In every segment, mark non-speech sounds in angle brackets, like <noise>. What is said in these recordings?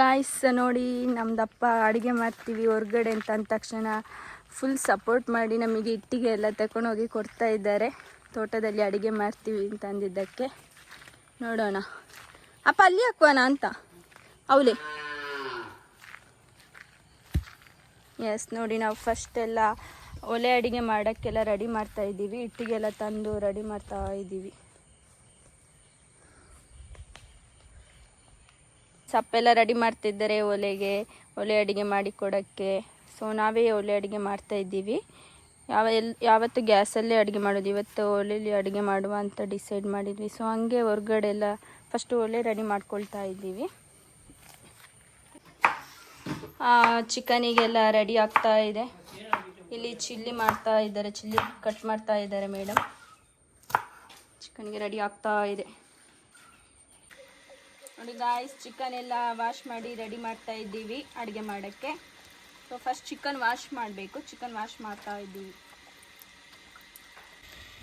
Guys ನೋಡಿ, ನಮ್ದಪ್ಪ ಅಡುಗೆ ಮಾಡ್ತೀವಿ ಹೊರ್ಗಡೆ ಅಂತ ಅಂದ ತಕ್ಷಣ ಫುಲ್ ಸಪೋರ್ಟ್ ಮಾಡಿ ನಮಗೆ ಇಟ್ಟಿಗೆ ಎಲ್ಲ ತಗೊಂಡೋಗಿ ಕೊಡ್ತಾ ಇದ್ದಾರೆ. ತೋಟದಲ್ಲಿ ಅಡುಗೆ ಮಾಡ್ತೀವಿ ಅಂತ ಅಂದಿದ್ದಕ್ಕೆ. ನೋಡೋಣ. ಅಪ್ಪ, ಅಲ್ಲಿ ಹಾಕುವಣ ಅಂತ? ಅವಲೇ ಎಸ್ ನೋಡಿ, ನಾವು ಫಸ್ಟ್ ಎಲ್ಲ ಒಲೆ ಅಡುಗೆ ಮಾಡೋಕ್ಕೆಲ್ಲ ರೆಡಿ ಮಾಡ್ತಾ ಇದ್ದೀವಿ. ಇಟ್ಟಿಗೆಲ್ಲ ತಂದು ರೆಡಿ ಮಾಡ್ತಾ ಇದ್ದೀವಿ. ಸಪ್ಪೆಲ್ಲ ರೆಡಿ ಮಾಡ್ತಿದ್ದಾರೆ ಒಲೆಗೆ, ಒಲೆ ಅಡುಗೆ ಮಾಡಿ ಕೊಡೋಕ್ಕೆ ಸೊ ನಾವೇ ಒಲೆ ಅಡುಗೆ ಮಾಡ್ತಾ ಇದ್ದೀವಿ. ಯಾವ ಎಲ್, ಯಾವತ್ತು ಗ್ಯಾಸಲ್ಲೇ ಅಡುಗೆ ಮಾಡೋದು, ಇವತ್ತು ಒಲೆಯಲ್ಲಿ ಅಡುಗೆ ಮಾಡುವ ಅಂತ ಡಿಸೈಡ್ ಮಾಡಿದ್ವಿ. ಸೊ ಹಂಗೆ ಹೊರ್ಗಡೆ ಎಲ್ಲ ಫಸ್ಟು ಒಲೆ ರೆಡಿ ಮಾಡ್ಕೊಳ್ತಾ ಇದ್ದೀವಿ. ಚಿಕನಿಗೆಲ್ಲ ರೆಡಿ ಆಗ್ತಾ ಇದೆ. ಇಲ್ಲಿ ಚಿಲ್ಲಿ ಮಾಡ್ತಾ ಇದ್ದಾರೆ, ಚಿಲ್ಲಿ ಕಟ್ ಮಾಡ್ತಾ ಇದ್ದಾರೆ ಮೇಡಮ್. ಚಿಕನ್ಗೆ ರೆಡಿ ಆಗ್ತಾ ಇದೆ. ನೋಡಿ ಗಾಯ್ಸ್ ಚಿಕನ್ ಎಲ್ಲ ವಾಶ್ ಮಾಡಿ ರೆಡಿ ಮಾಡ್ತಾ ಇದ್ದೀವಿ ಅಡುಗೆ ಮಾಡೋಕ್ಕೆ. ಸೊ ಫಸ್ಟ್ ಚಿಕನ್ ವಾಶ್ ಮಾಡಬೇಕು. ಚಿಕನ್ ವಾಶ್ ಮಾಡ್ತಾ ಇದ್ದೀವಿ.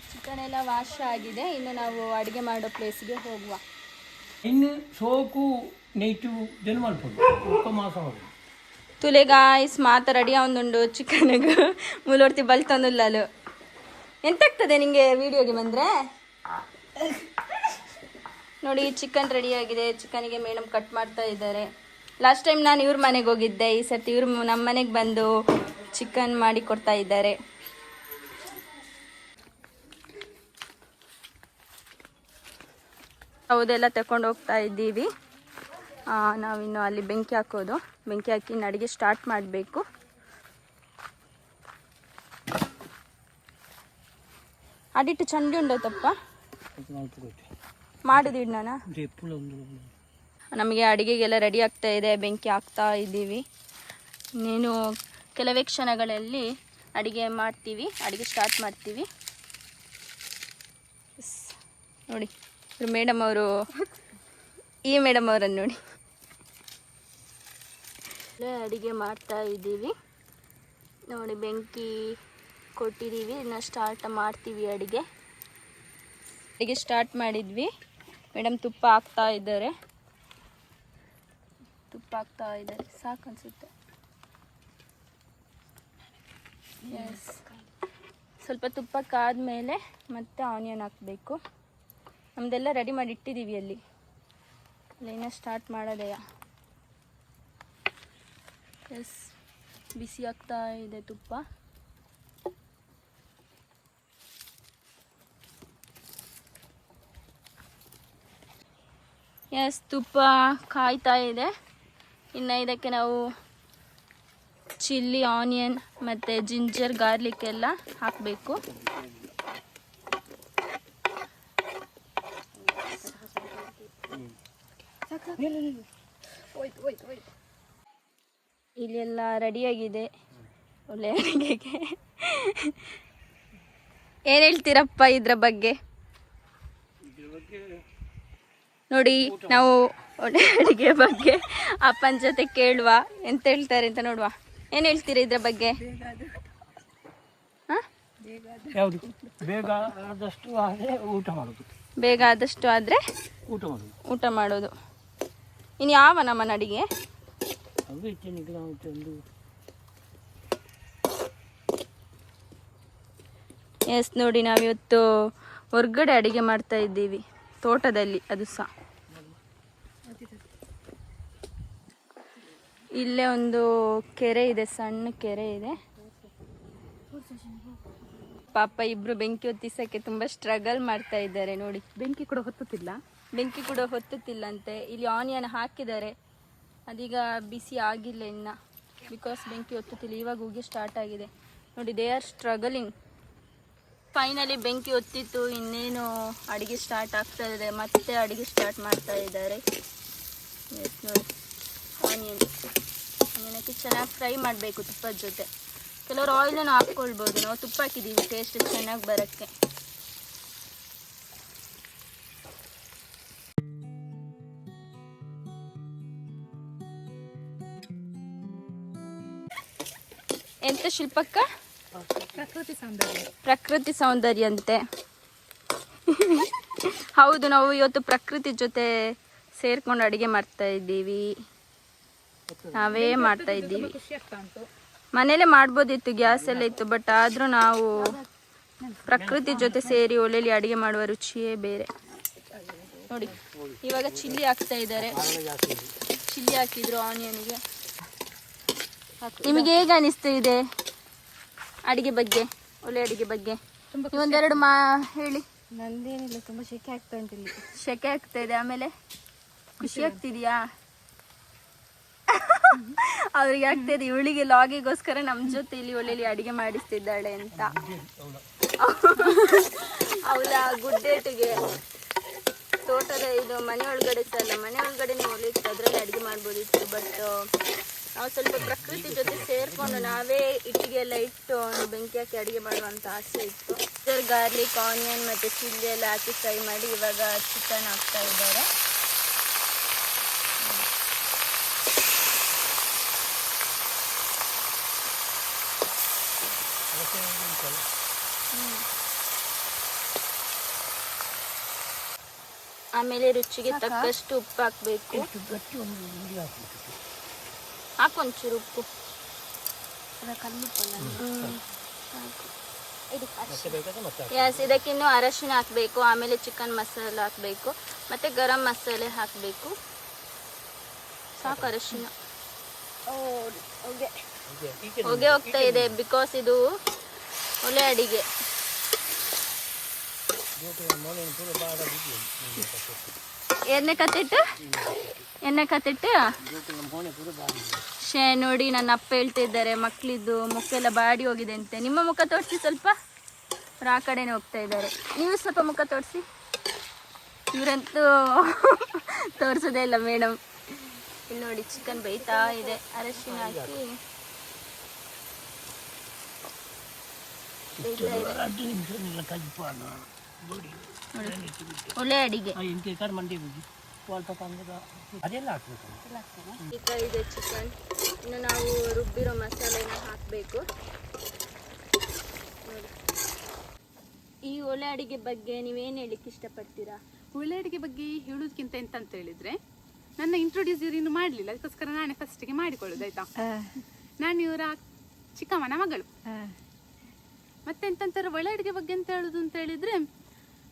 ಚಿಕನ್ ಎಲ್ಲ ವಾಶ್ ಆಗಿದೆ. ಇನ್ನು ನಾವು ಅಡುಗೆ ಮಾಡೋ ಪ್ಲೇಸ್ಗೆ ಹೋಗುವ. ಇನ್ನು ಸೋಕು ನೈಟು ತುಲೆ ಗಾಯ್ಸ್ ಮಾತ ರೆಡಿ ಅವನುಂಡು ಚಿಕನ್ಗೆ ಮೂಲೋರ್ತಿ ಬಲ್ತಂದುಲ್ಲಲು ಎಂತಾಗ್ತದೆ ನಿಮಗೆ ವಿಡಿಯೋಗೆ ಬಂದರೆ? ನೋಡಿ ಚಿಕನ್ ರೆಡಿ ಆಗಿದೆ. ಚಿಕನಿಗೆ ಮೇಡಮ್ ಕಟ್ ಮಾಡ್ತಾ ಇದ್ದಾರೆ. ಲಾಸ್ಟ್ ಟೈಮ್ ನಾನು ಇವ್ರ ಮನೆಗೆ ಹೋಗಿದ್ದೆ. ಈ ಸರ್ತಿ ಇವ್ರು ನಮ್ಮ ಮನೆಗೆ ಬಂದು ಚಿಕನ್ ಮಾಡಿ ಕೊಡ್ತಾ ಇದ್ದಾರೆ. ಹೌದೆಲ್ಲ ತಗೊಂಡು ಹೋಗ್ತಾ ಇದ್ದೀವಿ. ನಾವಿನ್ನು ಅಲ್ಲಿ ಬೆಂಕಿ ಹಾಕೋದು. ಬೆಂಕಿ ಹಾಕಿ ನಡಿಗೆ ಸ್ಟಾರ್ಟ್ ಮಾಡಬೇಕು. ಅಡಿಟ್ಟು ಚಂಡಿ ಉಂಡೋತಪ್ಪ? ಮಾಡುದು ನಾನು ನಮಗೆ ಅಡುಗೆಗೆಲ್ಲ ರೆಡಿ ಆಗ್ತಾ ಇದೆ ಬೆಂಕಿ ಹಾಕ್ತಾ ಇದ್ದೀವಿ. ನೀನು ಕೆಲವೇ ಕ್ಷಣಗಳಲ್ಲಿ ಅಡುಗೆ ಮಾಡ್ತೀವಿ ಅಡುಗೆ ಸ್ಟಾರ್ಟ್ ಮಾಡ್ತೀವಿ. ನೋಡಿ ಮೇಡಮ್ ಅವರು ಈ ಮೇಡಮ್ ಅವರನ್ನು ನೋಡಿ. ಅಡುಗೆ ಮಾಡ್ತಾ ಇದ್ದೀವಿ. ನೋಡಿ ಬೆಂಕಿ ಕೊಟ್ಟಿದ್ದೀವಿ. ಇನ್ನು ಸ್ಟಾರ್ಟ್ ಮಾಡ್ತೀವಿ ಅಡುಗೆ. ಅಡುಗೆ ಸ್ಟಾರ್ಟ್ ಮಾಡಿದ್ವಿ. ಮೇಡಮ್ ತುಪ್ಪ ಹಾಕ್ತಾ ಇದ್ದಾರೆ. ತುಪ್ಪ ಹಾಕ್ತಾ ಇದ್ದಾರೆ. ಸಾಕು ಅನ್ಸುತ್ತೆ. ಎಸ್ ಸ್ವಲ್ಪ ತುಪ್ಪ ಕಾದ್ಮೇಲೆ ಮತ್ತೆ ಆನಿಯನ್ ಹಾಕಬೇಕು. ನಮ್ಮದೆಲ್ಲ ರೆಡಿ ಮಾಡಿ ಇಟ್ಟಿದ್ದೀವಿ ಅಲ್ಲಿ. ಅಲ್ಲಿನ ಸ್ಟಾರ್ಟ್ ಮಾಡೋದೆಯ ಎಸ್ ಬಿಸಿ ಆಗ್ತಾ ಇದೆ ತುಪ್ಪ. ಎಸ್ ತುಪ್ಪ ಕಾಯ್ತಾ ಇದೆ. ಇನ್ನು ಇದಕ್ಕೆ ನಾವು ಚಿಲ್ಲಿ, ಆನಿಯನ್ ಮತ್ತು ಜಿಂಜರ್, ಗಾರ್ಲಿಕ್ ಎಲ್ಲ ಹಾಕಬೇಕು. ಇಲ್ಲೆಲ್ಲ ರೆಡಿಯಾಗಿದೆ ಒಳ್ಳೆ ಅಡುಗೆಗೆ. ಏನು ಹೇಳ್ತೀರಪ್ಪ ಇದರ ಬಗ್ಗೆ ನೋಡಿ ನಾವು ಒಳ್ಳೆ ಅಡುಗೆ ಬಗ್ಗೆ ಅಪ್ಪನ ಜೊತೆ ಕೇಳುವ. ಎಂತ ಹೇಳ್ತಾರೆ ಅಂತ ನೋಡುವ. ಏನು ಹೇಳ್ತೀರಿ ಇದ್ರ ಬಗ್ಗೆ? ಹಾಂ? ಯಾವುದು? ಬೇಗ ಆದಷ್ಟು ಆದರೆ ಊಟ ಮಾಡೋದು. ಬೇಗ ಆದಷ್ಟು ಆದರೆ ಊಟ ಮಾಡೋದು. ಊಟ ಮಾಡೋದು. ಇನ್ನು ಯಾವ ನಮ್ಮನ ಅಡಿಗೆ? ಎಸ್ ನೋಡಿ ನಾವಿವತ್ತು ಹೊರ್ಗಡೆ ಅಡಿಗೆ ಮಾಡ್ತಾ ಇದ್ದೀವಿ. ತೋಟದಲ್ಲಿ ಅದು ಸಹ ಇಲ್ಲೇ ಒಂದು ಕೆರೆ ಇದೆ ಸಣ್ಣ ಕೆರೆ ಇದೆ. ಪಾಪ ಇಬ್ರು ಬೆಂಕಿ ಹೊತ್ತಿಸಕ್ಕೆ ತುಂಬಾ ಸ್ಟ್ರಗಲ್ ಮಾಡ್ತಾ ಇದ್ದಾರೆ ನೋಡಿ. ಬೆಂಕಿ ಕೂಡ ಹೊತ್ತುತ್ತಿಲ್ಲ. ಬೆಂಕಿ ಕೂಡ ಹೊತ್ತುತ್ತಿಲ್ಲಂತೆ. ಇಲ್ಲಿ ಆನಿಯನ್ ಹಾಕಿದ್ದಾರೆ. ಅದೀಗ ಬಿಸಿ ಆಗಿಲ್ಲ ಇನ್ನ. ಬಿಕಾಸ್ ಬೆಂಕಿ ಹೊತ್ತುತ್ತಿಲ್ಲ. ಇವಾಗ ಹೋಗಿ ಸ್ಟಾರ್ಟ್ ಆಗಿದೆ. ನೋಡಿ ದೇ ಆರ್ ಸ್ಟ್ರಗಲಿಂಗ್ ಫೈನಲಿ ಬೆಂಕಿ ಹೊತ್ತಿತ್ತು. ಇನ್ನೇನು ಅಡುಗೆ ಸ್ಟಾರ್ಟ್ ಆಗ್ತಾ ಇದೆ. ಮತ್ತೆ ಅಡುಗೆ ಸ್ಟಾರ್ಟ್ ಮಾಡ್ತಾ ಇದ್ದಾರೆ. ನೋಡಿ. ಚೆನ್ನಾಗಿ ಫ್ರೈ ಮಾಡಬೇಕು ತುಪ್ಪದ ಜೊತೆ. ಕೆಲವರು ಆಯಿಲನ್ನು ಹಾಕ್ಕೊಳ್ಬೋದು. ನಾವು ತುಪ್ಪ ಹಾಕಿದ್ದೀವಿ ಟೇಸ್ಟ್ ಚೆನ್ನಾಗಿ ಬರೋಕ್ಕೆ. ಎಂತ ಶಿಲ್ಪಕ್ಕ? ಪ್ರಕೃತಿ ಸೌಂದರ್ಯ ಪ್ರಕೃತಿ ಸೌಂದರ್ಯ ಅಂತೆ ಹೌದು, ನಾವು ಇವತ್ತು ಪ್ರಕೃತಿ ಜೊತೆ ಸೇರ್ಕೊಂಡು ಅಡುಗೆ ಮಾಡ್ತಾ ಇದ್ದೀವಿ. ನಾವೇ ಮಾಡ್ತಾ ಇದ್ದೀವಿ. ಮನೇಲೆ ಮಾಡ್ಬೋದಿತ್ತು, ಗ್ಯಾಸ್ ಎಲ್ಲ ಇತ್ತು ಬಟ್ ಆದ್ರೂ ನಾವು ಪ್ರಕೃತಿ ಜೊತೆ ಸೇರಿ ಒಲೆಯಲ್ಲಿ ಅಡಿಗೆ ಮಾಡುವ ರುಚಿಯೇ ಬೇರೆ. ನೋಡಿ, ಇವಾಗ ಚಿಲ್ಲಿ ಹಾಕ್ತಾ ಇದ್ದಾರೆ. ಚಿಲ್ಲಿ ಹಾಕಿದ್ರು ಆನಿಯನ್ಗೆ. ನಿಮಗೆ ಹೇಗೆ ಅನಿಸ್ತಾ ಇದೆ ಅಡಿಗೆ ಬಗ್ಗೆ ಒಳ್ಳೆ ಅಡಿಗೆ ಬಗ್ಗೆ. ಒಂದೆರಡು ಮಾ ಹೇಳಿ. ನಂದೇನಿಲ್ಲ ತುಂಬಾ ಶೆಕೆ ಆಗ್ತಾ ಉಂಟು ಇಲ್ಲಿ. ಶೆಕೆ ಆಗ್ತಾ ಇದೆ ಆಮೇಲೆ ಖುಷಿ ಆಗ್ತಿದ್ಯಾ? <laughs> ಅವ್ರಿಗೆ ಆಗ್ತಾ ಇದೆ ಇವಳಿಗೆ ಲಾಗಿಗೋಸ್ಕರ ನಮ್ಮ ಜೊತೆ ಇಲ್ಲಿ ಒಳ್ಳೆ ಅಡಿಗೆ ಮಾಡಿಸ್ತಿದ್ದಾಳೆ ಅಂತ. ಅವಳ ಗುಡ್ಡೇಟಿಗೆ. ತೋಟದ ಇದು ಮನೆ ಒಳಗಡೆ ಸಹ ಅಲ್ಲ ಮನೆ ಒಳಗಡೆ ಒಳ್ಳೆ ಇತ್ತು ಅದರಲ್ಲಿ ಅಡಿಗೆ ಮಾಡ್ಬೋದಿತ್ತು ಬಟ್ ಸ್ವಲ್ಪ ಪ್ರಕೃತಿ ಜೊತೆ ಸೇರ್ಕೊಂಡು ನಾವೇ ಇಟ್ಟಿಗೆ ಎಲ್ಲ ಇಟ್ಟು ಒಂದು ಬೆಂಕಿ ಹಾಕಿ ಅಡುಗೆ ಮಾಡುವಂತ ಆಸೆ ಇತ್ತು. ಗಾರ್ಲಿಕ್ ಆನಿಯನ್ ಮತ್ತೆ ಚಿಲ್ಲಿ ಎಲ್ಲ ಹಾಕಿ ಫ್ರೈ ಮಾಡಿ ಇವಾಗ ಚಿಕನ್ ಹಾಕ್ತಾ ಇದ್ದಾರೆ. ಆಮೇಲೆ ರುಚಿಗೆ ತಕ್ಕಷ್ಟು ಉಪ್ಪು ಹಾಕ್ಬೇಕು ಗಟ್ಟಿ ಒಂದು ಹುಡಿ ಹಾಕ್ಬೇಕು ಹಾಕೊಂಚೂರು ಉಪ್ಪು. ಎಸ್ ಇದಕ್ಕಿನ್ನು ಅರಶಿನ ಹಾಕಬೇಕು ಆಮೇಲೆ ಚಿಕನ್ ಮಸಾಲ ಹಾಕಬೇಕು ಮತ್ತೆ ಗರಂ ಮಸಾಲೆ ಹಾಕಬೇಕು. ಸಾಕು ಅರಶಿನ ಹಾಗೆ. ಹೀಗೆ ಹೊಗೆ ಹೋಗ್ತಾ ಇದೆ ಬಿಕಾಸ್ ಇದು ಒಲೆ ಅಡಿಗೆ. ಎಣ್ಣೆ ಕತ್ತಿಟ್ಟು? ಎಣ್ಣೆ ಕತ್ತಿಟ್ಟು ಜೋಟಿನ ಮೊಳೆ ಪೂರ ಬಾಡ ಶೇ ನೋಡಿ ನನ್ನ ಅಪ್ಪ ಹೇಳ್ತಿದ್ದಾರೆ ಮಕ್ಕಳಿದ್ದು ಮುಖೆಲ್ಲ ಬಾಡಿ ಹೋಗಿದೆ ಅಂತೆ. ನಿಮ್ಮ ಮುಖ ತೋರಿಸಿ ಸ್ವಲ್ಪ. ಅವ್ರು ಆ ಕಡೆನೇ ಹೋಗ್ತಾ ಇದ್ದಾರೆ. ನೀವು ಸ್ವಲ್ಪ ಮುಖ ತೋರಿಸಿ. ಇವರಂತೂ ತೋರಿಸೋದೇ ಇಲ್ಲ ಮೇಡಮ್. ಇಲ್ಲಿ ನೋಡಿ ಚಿಕನ್ ಬೈತಾ ಇದೆ. ಅರಶಿನ ಹಾಕಿ. ಒಳ್ಳೆ ಅಡಿಗೆ. ಸ್ವಲ್ಪ ತಂದದ ಅದೆಲ್ಲ ಹಾಕ್ಬೇಕು. ಈಗ ಇದೆ ಚಿಕನ್ ಇನ್ನು ನಾವು ರುಬ್ಬಿರೋ ಮಸಾಲೆನ ಹಾಕಬೇಕು. ಈ ಒಲೆ ಅಡಿಗೆ ಬಗ್ಗೆ ನೀವೇನು ಹೇಳಿಕ್ ಇಷ್ಟಪಡ್ತೀರಾ? ಒಳ್ಳೆ ಅಡಿಗೆ ಬಗ್ಗೆ ಹೇಳೋದಕ್ಕಿಂತ ಎಂತ ಅಂತ ಹೇಳಿದ್ರೆ ನನ್ನ ಇಂಟ್ರೊಡ್ಯೂಸ್ ಇವ್ರು ಇನ್ನು ಮಾಡಲಿಲ್ಲ. ಅದಕ್ಕೋಸ್ಕರ ನಾನೇ ಫಸ್ಟಿಗೆ ಮಾಡಿಕೊಳ್ಳೋದು ಆಯ್ತಾ? ನಾನು ಇವರ ಚಿಕ್ಕಮ್ಮನ ಮಗಳು. ಮತ್ತೆ ಎಂತಂತಾರೆ ಒಳ್ಳೆ ಅಡಿಗೆ ಬಗ್ಗೆ ಅಂತ ಹೇಳುದು ಅಂತ ಹೇಳಿದ್ರೆ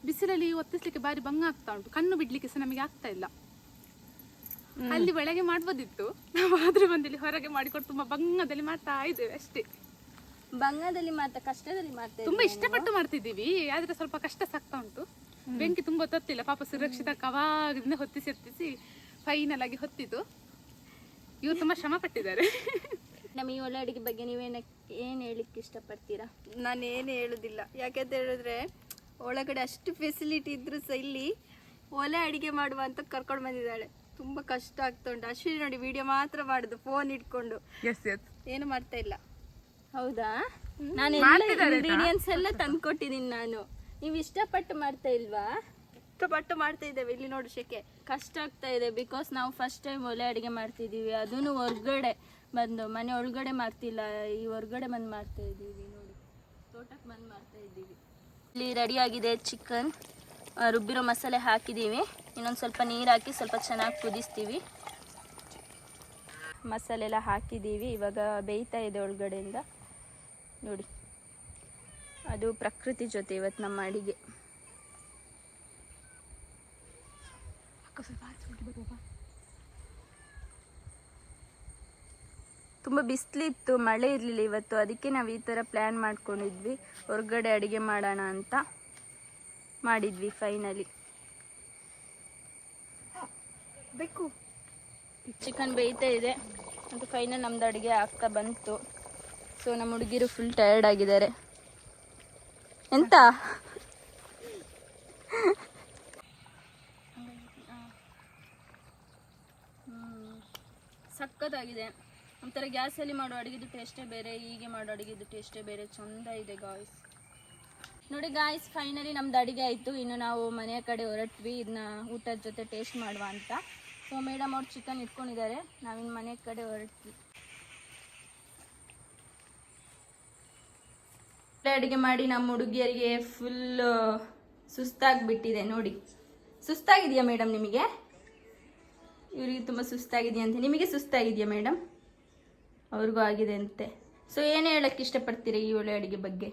ಬಿಸಿಲಲ್ಲಿ ಒತ್ತಿಸ್ಲಿಕ್ಕೆ ಬಾರಿ ಭಂಗ ಆಗ್ತಾ ಉಂಟು. ಕಣ್ಣು ಬಿಡ್ಲಿಕ್ಕೆ ಸಹ ನಮಗೆ ಆಗ್ತಾ ಇಲ್ಲ. ಅಲ್ಲಿ ಒಳಗೆ ಮಾಡ್ಬೋದಿತ್ತು. ನಾವು ಆದ್ರೂ ಬಂದಿಲ್ಲಿ ಹೊರಗೆ ಮಾಡಿಕೊಂಡು ತುಂಬಾ ಭಂಗದಲ್ಲಿ ಮಾಡ್ತಾ ಇದ್ದೇವೆ ಅಷ್ಟೇ. ಬಂಗದಲ್ಲಿ ಮಾತ್ರ ಕಷ್ಟದಲ್ಲಿ ಮಾಡ್ತಾ ತುಂಬಾ ಇಷ್ಟಪಟ್ಟು ಮಾಡ್ತಿದ್ದೀವಿ. ಆದ್ರೆ ಸ್ವಲ್ಪ ಕಷ್ಟ ಸಾಕ್ತಾ ಉಂಟು. ಬೆಂಕಿ ತುಂಬಾ ತೊತ್ತಿಲ್ಲ. ಪಾಪ ಸುರಕ್ಷಿತ ಕವಾಗದಿಂದ ಹೊತ್ತಿಸಿ ಹೊತ್ತಿಸಿ ಫೈನಲ್ ಆಗಿ ಹೊತ್ತಿತು. ಇವ್ರು ತುಂಬಾ ಶ್ರಮ ಪಟ್ಟಿದ್ದಾರೆ. ನಮ್ಮ ಈ ಒಳ್ಳೆ ಅಡಿಗೆ ಬಗ್ಗೆ ನೀವೇನ ಏನು ಹೇಳಿಕ್ಕೆ ಇಷ್ಟಪಡ್ತೀರಾ? ನಾನು ಏನು ಹೇಳುದಿಲ್ಲ ಯಾಕೆಂತ ಹೇಳಿದ್ರೆ ಒಳಗಡೆ ಅಷ್ಟು ಫೆಸಿಲಿಟಿ ಇದ್ರೂ ಸಹ ಇಲ್ಲಿ ಒಲೆ ಅಡಿಗೆ ಮಾಡುವ ಅಂತ ಕರ್ಕೊಂಡು ಬಂದಿದ್ದಾಳೆ. ತುಂಬಾ ಕಷ್ಟ ಆಗ್ತಾ ಉಂಟು ಅಶ್ವಿನಿ ನೋಡಿ ವಿಡಿಯೋ ಮಾತ್ರ ಮಾಡುದು ಫೋನ್ ಇಟ್ಕೊಂಡು. ಎಸ್ ಎಸ್ ಏನು ಮಾಡ್ತಾ ಇಲ್ಲ? ಹೌದಾ? ನಾನು ಇಂಗ್ರೀಡಿಯೆಂಟ್ಸ್ ಎಲ್ಲ ತಂದ್ಕೊಟ್ಟಿದ್ದೀನಿ ನಾನು. ನೀವು ಇಷ್ಟಪಟ್ಟು ಮಾಡ್ತಾ ಇಲ್ವಾ? ಇಷ್ಟಪಟ್ಟು ಮಾಡ್ತಾ ಇದ್ದೇವೆ. ಇಲ್ಲಿ ನೋಡಿ ಶೆಕೆ. ಕಷ್ಟ ಆಗ್ತಾ ಇದೆ. ಬಿಕಾಸ್ ನಾವು ಫಸ್ಟ್ ಟೈಮ್ ಒಲೆ ಅಡಿಗೆ ಮಾಡ್ತಿದ್ದೀವಿ. ಅದೂ ಹೊರ್ಗಡೆ ಬಂದು ಮನೆ ಒಳಗಡೆ ಮಾಡ್ತಿಲ್ಲ ಈ ಹೊರ್ಗಡೆ ಬಂದು ಮಾಡ್ತಾ ಇದ್ದೀವಿ ನೋಡಿ ತೋಟಕ್ಕೆ ಬಂದು ಮಾಡ್ತಾ ಇದ್ದೀವಿ ಇಲ್ಲಿ ರೆಡಿ ಆಗಿದೆ ಚಿಕನ್ ರುಬ್ಬಿರೋ ಮಸಾಲೆ ಹಾಕಿದ್ದೀವಿ ಇನ್ನೊಂದು ಸ್ವಲ್ಪ ನೀರು ಹಾಕಿ ಸ್ವಲ್ಪ ಚೆನ್ನಾಗಿ ಕುದಿಸ್ತೀವಿ. ಮಸಾಲೆ ಎಲ್ಲ ಹಾಕಿದ್ದೀವಿ ಇವಾಗ ಬೇಯ್ತಾ ಇದೆ ಒಳಗಡೆಯಿಂದ. ನೋಡಿ. ಅದು ಪ್ರಕೃತಿ ಜೊತೆ ಇವತ್ತು ನಮ್ಮ ಅಡಿಗೆ. ತುಂಬ ಬಿಸಿಲಿತ್ತು ಮಳೆ ಇರಲಿಲ್ಲ ಇವತ್ತು. ಅದಕ್ಕೆ ನಾವು ಈ ಥರ ಪ್ಲ್ಯಾನ್ ಮಾಡ್ಕೊಂಡಿದ್ವಿ. ಹೊರಗಡೆ ಅಡುಗೆ ಮಾಡೋಣ ಅಂತ ಮಾಡಿದ್ವಿ ಫೈನಲಿ ಬೇಕು ಚಿಕನ್ ಬೇಯ್ತಾ ಇದೆ. ಮತ್ತು ಫೈನಲ್ ನಮ್ದು ಅಡುಗೆ ಆಗ್ತಾ ಬಂತು. ಸೊ ನಮ್ಮ ಹುಡುಗಿರು ಫುಲ್ ಟಯರ್ಡ್ ಆಗಿದ್ದಾರೆ. ಎಂತ? ಸಖತ್ತಾಗಿದೆ ಒಂಥರ ಗ್ಯಾಸಲ್ಲಿ ಮಾಡೋ ಅಡುಗೆದು ಟೇಸ್ಟೇ ಬೇರೆ, ಹೀಗೆ ಮಾಡೋ ಅಡುಗೆದು ಟೇಸ್ಟೇ ಬೇರೆ, ಚಂದ ಇದೆ ಗಾಯ್ಸ್ ನೋಡಿ ಗಾಯ್ಸ್ ಫೈನಲಿ ನಮ್ದು ಅಡುಗೆ ಆಯಿತು. ಇನ್ನು ನಾವು ಮನೆಯ ಕಡೆ ಹೊರಟ್ವಿ. ಇದನ್ನ ಊಟದ ಜೊತೆ ಟೇಸ್ಟ್ ಮಾಡುವ ಅಂತ. ಸೊ ಮೇಡಮ್ ಅವ್ರು ಚಿಕನ್ ಇಟ್ಕೊಂಡಿದ್ದಾರೆ. ನಾವಿನ್ನು ಮನೆ ಕಡೆ ಹೊರಟ್ವಿ. ಅಡುಗೆ ಮಾಡಿ ನಮ್ಮ ಹುಡುಗಿಯರಿಗೆ ಫುಲ್ ಸುಸ್ತಾಗಿಬಿಟ್ಟಿದೆ ನೋಡಿ. ಸುಸ್ತಾಗಿದೆಯಾ ಮೇಡಮ್ ನಿಮಗೆ? ಇವರಿಗೆ ತುಂಬ ಸುಸ್ತಾಗಿದೆಯಂತೆ ನಿಮಗೆ ಸುಸ್ತಾಗಿದೆಯಾ ಮೇಡಮ್ ಅವ್ರಿಗೂ ಆಗಿದೆ ಅಂತೆ. ಸೊ ಏನು ಹೇಳಕ್ಕೆ ಇಷ್ಟಪಡ್ತೀರಾ ಈ ಒಳ್ಳೆ ಅಡುಗೆ ಬಗ್ಗೆ?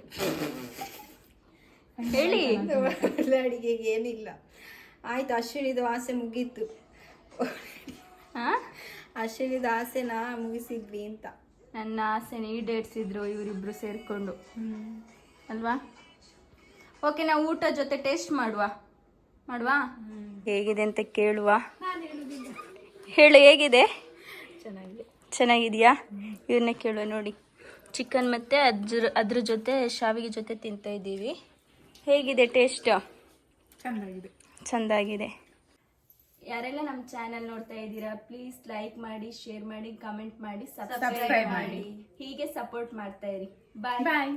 ಹೇಳಿ. ಒಳ್ಳೆ ಅಡುಗೆಗೆ ಏನಿಲ್ಲ. ಆಯ್ತು ಅಶ್ವಿನಿದು ಆಸೆ ಮುಗೀತು. ಹಾಂ ಅಶ್ವಿನಿದು ಆಸೆನ ಮುಗಿಸಿದ್ವಿ ಅಂತ. ನನ್ನ ಆಸೆನ ಈಡೇರಿಸಿದ್ರು ಇವರಿಬ್ರು ಸೇರಿಕೊಂಡು. ಅಲ್ವಾ? ಓಕೆ ನಾವು ಊಟ ಜೊತೆ ಟೇಸ್ಟ್ ಮಾಡುವ. ಮಾಡುವ? ಹೇಗಿದೆ ಅಂತ ಕೇಳುವ. ಹೇಳು ಹೇಗಿದೆ? ಚೆನ್ನಾಗಿದೆಯಾ? ಇವನ್ನ ಕೇಳುವ ನೋಡಿ. ಚಿಕನ್ ಮತ್ತು ಅದ್ರ ಅದ್ರ ಜೊತೆ ಶಾವಿಗೆ ಜೊತೆ ತಿಂತಾ ಇದ್ದೀವಿ. ಹೇಗಿದೆ ಟೇಸ್ಟ್ ಚೆಂದಾಗಿದೆ. ಚೆಂದಾಗಿದೆ. ಯಾರೆಲ್ಲ ನಮ್ಮ ಚಾನಲ್ ನೋಡ್ತಾ ಇದ್ದೀರಾ ಪ್ಲೀಸ್ ಲೈಕ್ ಮಾಡಿ ಶೇರ್ ಮಾಡಿ ಕಮೆಂಟ್ ಮಾಡಿ ಸಬ್ಸ್ಕ್ರೈಬ್ ಮಾಡಿ. ಹೀಗೆ ಸಪೋರ್ಟ್ ಮಾಡ್ತಾ ಇರಿ. ಬಾಯ್ ಬಾಯ್